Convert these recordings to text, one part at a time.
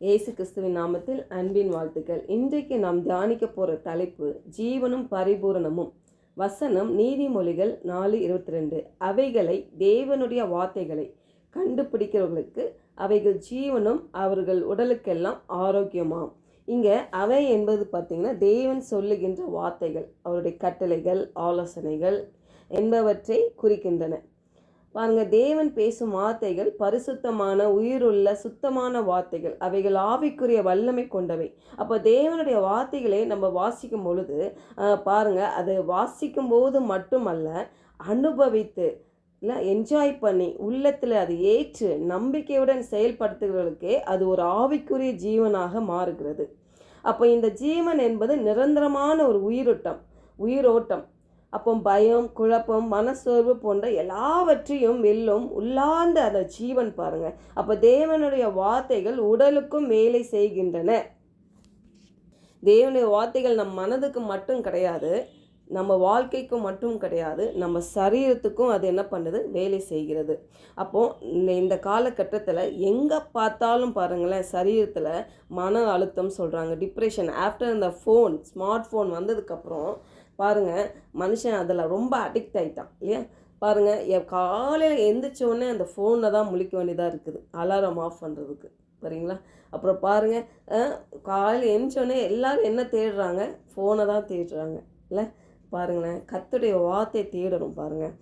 இயேசு கிறிஸ்துவின் நாமத்தில் அன்பின் வாழ்த்துக்கள். இன்றைக்கு நாம் தியானிக்க போகிற தலைப்பு ஜீவனும் பரிபூரணமும். வசனம் நீதிமொழிகள் நாலு இருபத்தி ரெண்டு அவைகளை தேவனுடைய வார்த்தைகளை கண்டுபிடிக்கிறவர்களுக்கு அவைகள் ஜீவனும் அவர்கள் உடலுக்கெல்லாம் ஆரோக்கியமாம். இங்கே அவை என்பது பார்த்திங்கன்னா தேவன் சொல்லுகின்ற வார்த்தைகள். அவருடைய கட்டளைகள் ஆலோசனைகள் என்பவற்றை குறிக்கின்றன. பாருங்க தேவன் பேசும் வார்த்தைகள் பரிசுத்தமான உயிருள்ள சுத்தமான வார்த்தைகள். அவைகள் ஆவிக்குரிய வல்லமை கொண்டவை. அப்போ தேவனுடைய வார்த்தைகளை நம்ம வாசிக்கும் பொழுது பாருங்க அதை வாசிக்கும் போது மட்டுமல்ல அனுபவித்து இல்லை என்ஜாய் பண்ணி உள்ளத்தில் அதை ஏற்று நம்பிக்கையுடன் செயல்படுத்துகிறவர்களுக்கே அது ஒரு ஆவிக்குரிய ஜீவனாக மாறுகிறது. அப்போ இந்த ஜீவன் என்பது நிரந்தரமான ஒரு உயிரோட்டம் உயிரோட்டம். அப்போ பயம் குழப்பம் மனசோர்வு போன்ற எல்லாவற்றையும் வெல்லும் உள்ளார்ந்த அந்த ஜீவன் பாருங்கள் அப்போ தேவனுடைய வார்த்தைகள் உடலுக்கும் மேலே செய்கின்றன. தேவனுடைய வார்த்தைகள் நம் மனதுக்கு மட்டும் கிடையாது. நம்ம வாழ்க்கைக்கும் மட்டும் கிடையாது நம்ம சரீரத்துக்கும் அது என்ன பண்ணுது? வேலை செய்கிறது. அப்போது இந்த இந்த காலகட்டத்தில் எங்கே பார்த்தாலும் பாருங்களேன் சரீரத்தில் மன அழுத்தம் சொல்கிறாங்க டிப்ரெஷன் ஆஃப்டர் இந்த ஃபோன் ஸ்மார்ட் ஃபோன் வந்ததுக்கப்புறம் பாருங்கள் மனுஷன் அதில் ரொம்ப அடிக்ட் ஆயிட்டான் இல்லையா? பாருங்கள் காலையில் எந்திரிச்சோடனே அந்த ஃபோனில் தான் முழிக்க வேண்டியதாக இருக்குது அலாரம் ஆஃப் பண்ணுறதுக்கு சரிங்களா அப்புறம் பாருங்கள் காலையில் எந்திரிச்சோடனே எல்லாரும் என்ன தேடுறாங்க? ஃபோனை தான் தேடுறாங்க இல்லை? பாருங்களேன். கத்துடைய வார்த்தையை தேடணும் பாருங்கள்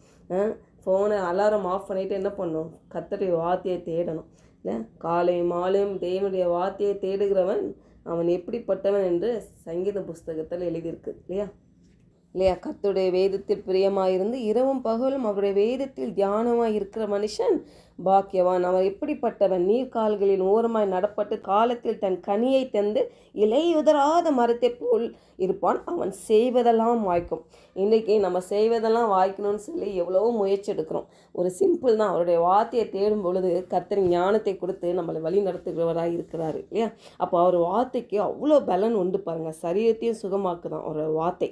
ஃபோனை அலாரம் ஆஃப் பண்ணிவிட்டு என்ன பண்ணணும் கத்துடைய வார்த்தையை தேடணும். இல்லை காலையும் மாலையும் தேவனுடைய வார்த்தையை தேடுகிறவன் அவன் எப்படிப்பட்டவன் என்று சங்கீத புஸ்தகத்தில் எழுதியிருக்கு. இல்லையா? இல்லையா? கத்துடைய வேதத்தில் பிரியமாயிருந்து இரவும் பகலும் அவருடைய வேதத்தில் தியானமாக இருக்கிற மனுஷன் பாக்கியவான். அவர் எப்படிப்பட்டவன்? நீர்க்கால்களின் ஓரமாய் நடப்பட்டு காலத்தில் தன் கனியை தந்து இலையுதராத மரத்தை போல் இருப்பான். அவன் செய்வதெல்லாம் வாய்க்கும். இன்றைக்கி நம்ம செய்வதெல்லாம் வாய்க்கணும்னு சொல்லி எவ்வளவோ முயற்சி எடுக்கிறோம். ஒரு சிம்பிள் தான். அவருடைய வார்த்தையை தேடும் பொழுது கர்த்தர் ஞானத்தை கொடுத்து நம்மளை வழி நடத்துகிறவராக இருக்கிறாரு இல்லையா? அப்போ அவர் வார்த்தைக்கு அவ்வளோ பலன் உண்டு பாருங்கள் சரீரத்தையும் சுகமாக்குதான் அவரோட வார்த்தை.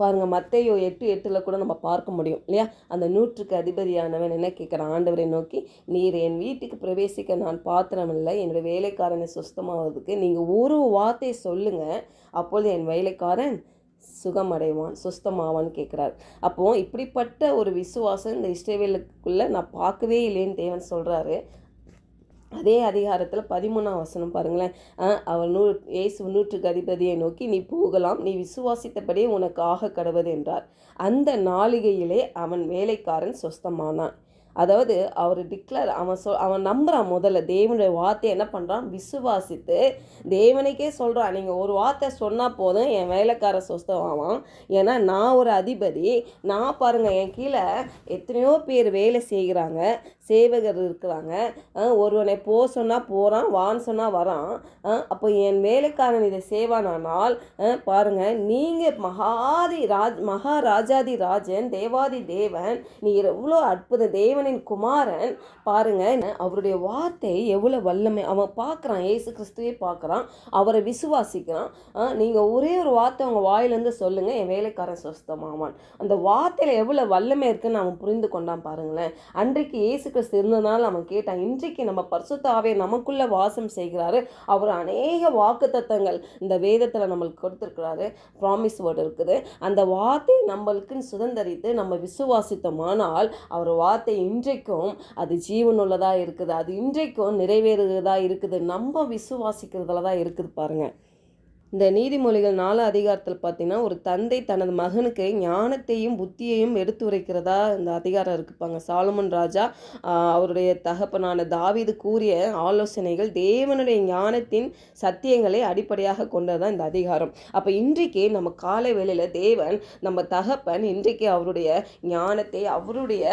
பாருங்கள் மத்தையோ எட்டு எட்டில் கூட நம்ம பார்க்க முடியும் இல்லையா? அந்த நூற்றுக்கு அதிபதியானவன் என்ன கேட்குறான்? ஆண்டவரை நோக்கி நீர் என் வீட்டுக்கு பிரவேசிக்க நான் பாத்திரமில்லை என்னுடைய வேலைக்காரனை சுஸ்தமாவதுக்கு நீங்கள் ஒரு வார்த்தை சொல்லுங்கள் அப்பொழுது என் வேலைக்காரன் சுகமடைவான் சுஸ்தமாவான்னு கேட்குறார். அப்போது இப்படிப்பட்ட ஒரு விசுவாசம் இந்த இஸ்ரேவேலுக்குள்ளே நான் பார்க்கவே இல்லைன்னு தேவன் சொல்கிறாரு அதே அதிகாரத்தில் பதிமூணாம் வசனம் பாருங்களேன். அவள் நூ இயேசு நூற்றுக்கு அதிபதியை நோக்கி நீ போகலாம் நீ விசுவாசித்தபடியே உனக்கு ஆக கடவுது என்றார். அந்த நாளிகையிலே அவன் வேலைக்காரன் சொஸ்தமானான். அதாவது அவர் டிக்ளேர் அவன் சொல் அவன் நம்புகிறான் முதல்ல. தேவனுடைய வார்த்தையை என்ன பண்ணுறான் விசுவாசித்து தேவனுக்கே சொல்கிறான் நீங்கள் ஒரு வார்த்தை சொன்னால் போதும் என் வேலைக்கார சொஸ்தமாவான் ஏன்னா நான் ஒரு அதிபதி. நான் பாருங்கள் என் கீழே எத்தனையோ பேர் வேலை செய்கிறாங்க. சேவகர் இருக்கிறாங்க. ஒருவனை போ சொன்னால் போகிறான் வான்னு சொன்னால் வரான். அப்போ என் வேலைக்காரன் இதை சேவானானால் பாருங்கள் நீங்கள் மகாதி ராஜ் மகாராஜாதி ராஜன் தேவாதி தேவன் நீ எவ்வளோ அற்புத தேவன் தேவனின் குமாரன் பாருங்க அவருடைய வார்த்தை எவ்வளோ வல்லமை. அவன் பார்க்குறான் ஏசு கிறிஸ்துவே பார்க்குறான் அவரை விசுவாசிக்கிறான். நீங்கள் ஒரே ஒரு வார்த்தை அவங்க வாயிலேருந்து சொல்லுங்க என் வேலைக்காரன் சுஸ்தமாவான். அந்த வார்த்தையில் எவ்வளோ வல்லமை இருக்குன்னு அவன் புரிந்து கொண்டான் பாருங்களேன். அன்றைக்கு ஏசு கிறிஸ்து இருந்ததுனால அவன் கேட்டான் இன்றைக்கு நம்ம பரிசுத்தாவே நமக்குள்ளே வாசம் செய்கிறாரு. அவர் அநேக வாக்கு தத்தங்கள் இந்த வேதத்தில் நம்மளுக்கு கொடுத்துருக்கிறாரு. ப்ராமிஸ் வேர்டு இருக்குது. அந்த வார்த்தை நம்மளுக்குன்னு சுதந்தரித்து நம்ம விசுவாசித்தோமானால் அவர் வார்த்தை இன்றைக்கும் அது ஜீவனுள்ளதாக இருக்குது அது இன்றைக்கும் நிறைவேறுகிறதா இருக்குது நம்ம விசுவாசிக்கிறதுல தான் இருக்குது பாருங்கள் இந்த நீதிமொழிகள் நாலு அதிகாரத்தில் பார்த்தீங்கன்னா ஒரு தந்தை தனது மகனுக்கு ஞானத்தையும் புத்தியையும் எடுத்துரைக்கிறதா இந்த அதிகாரம் இருக்குப்பாங்க சாலமன் ராஜா அவருடைய தகப்பனான தாவிது கூறிய ஆலோசனைகள் தேவனுடைய ஞானத்தின் சத்தியங்களை அடிப்படையாக கொண்டதான் இந்த அதிகாரம். அப்போ இன்றைக்கு நம்ம காலை வேளையில் தேவன் நம்ம தகப்பன் இன்றைக்கு அவருடைய ஞானத்தை அவருடைய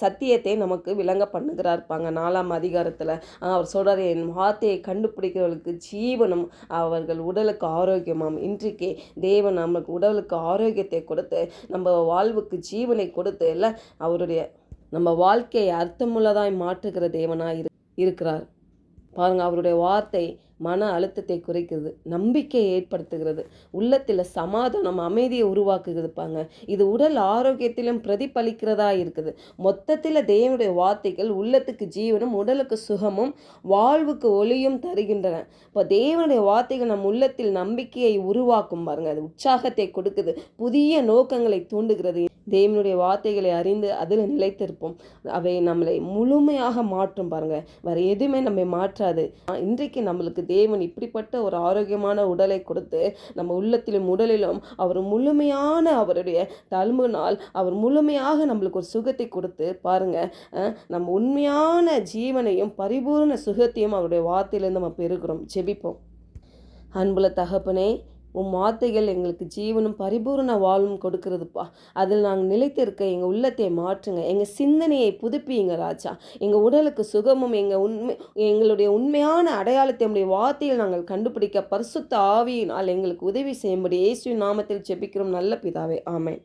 சத்தியத்தை நமக்கு விளங்க பண்ணுகிறார் இருப்பாங்க. நாலாம் அதிகாரத்தில் அவர் சொல்கிறார் என் வார்த்தையை கண்டுபிடிக்கிறவர்களுக்கு ஜீவனம் அவர்கள் உடலுக்கு ஆரோக்கியமாம். இன்றைக்கு தேவன் நமக்கு உடலுக்கு ஆரோக்கியத்தை கொடுத்து நம்ம வாழ்வுக்கு ஜீவனை கொடுத்து இல்லை அவருடைய நம்ம வாழ்க்கையை அர்த்தமுள்ளதாய் மாற்றுகிற தேவனாக இரு இருக்கிறார். பாருங்கள் அவருடைய வார்த்தை மன அழுத்தத்தை குறைக்கிறது நம்பிக்கையை ஏற்படுத்துகிறது உள்ளத்தில் சமாதானம் அமைதியை உருவாக்குகிறதுப்பாங்க இது உடல் ஆரோக்கியத்திலும் பிரதிபலிக்கிறதா இருக்குது. மொத்தத்தில் தேவனுடைய வார்த்தைகள் உள்ளத்துக்கு ஜீவனும் உடலுக்கு சுகமும் வாழ்வுக்கு ஒளியும் தருகின்றன. இப்போ தேவனுடைய வார்த்தைகள் நம் உள்ளத்தில் நம்பிக்கையை உருவாக்கும் பாருங்க. அது உற்சாகத்தை கொடுக்குது புதிய நோக்கங்களை தூண்டுகிறது. தேவனுடைய வார்த்தைகளை அறிந்து அதில் நிலைத்திருப்போம். அவை நம்மளை முழுமையாக மாற்றும் பாருங்க. வேற எதுவுமே நம்மை மாற்றாது. இன்றைக்கு நம்மளுக்கு தேவன் இப்படிப்பட்ட ஒரு ஆரோக்கியமான உடலை கொடுத்து நம்ம உள்ளத்திலும் உடலிலும் அவர் முழுமையான அவருடைய தழும்புனால் அவர் முழுமையாக நம்மளுக்கு ஒரு சுகத்தை கொடுத்து பாருங்க. நம்ம உண்மையான ஜீவனையும் பரிபூர்ண சுகத்தையும் அவருடைய வார்த்தையிலேருந்து நம்ம பெறுகிறோம். ஜெபிப்போம். அன்புல தகப்பனே உன் வார்த்தைகள் எங்களுக்கு ஜீவனும் பரிபூரண வாழ்வும் கொடுக்கிறதுப்பா. அதில் நாங்கள் நிலைத்திருக்க எங்கள் உள்ளத்தை மாற்றுங்க. எங்கள் சிந்தனையை புதுப்பியுங்க ராஜா. எங்கள் உடலுக்கு சுகமும் எங்கள் உண்மை எங்களுடைய உண்மையான அடையாளத்தை உடைய வார்த்தையில் நாங்கள் கண்டுபிடிக்க பரிசுத்த ஆவியினால் எங்களுக்கு உதவி செய்யும்படி இயேசு நாமத்தில் ஜெபிக்கிறோம். நல்ல பிதாவே ஆமேன்.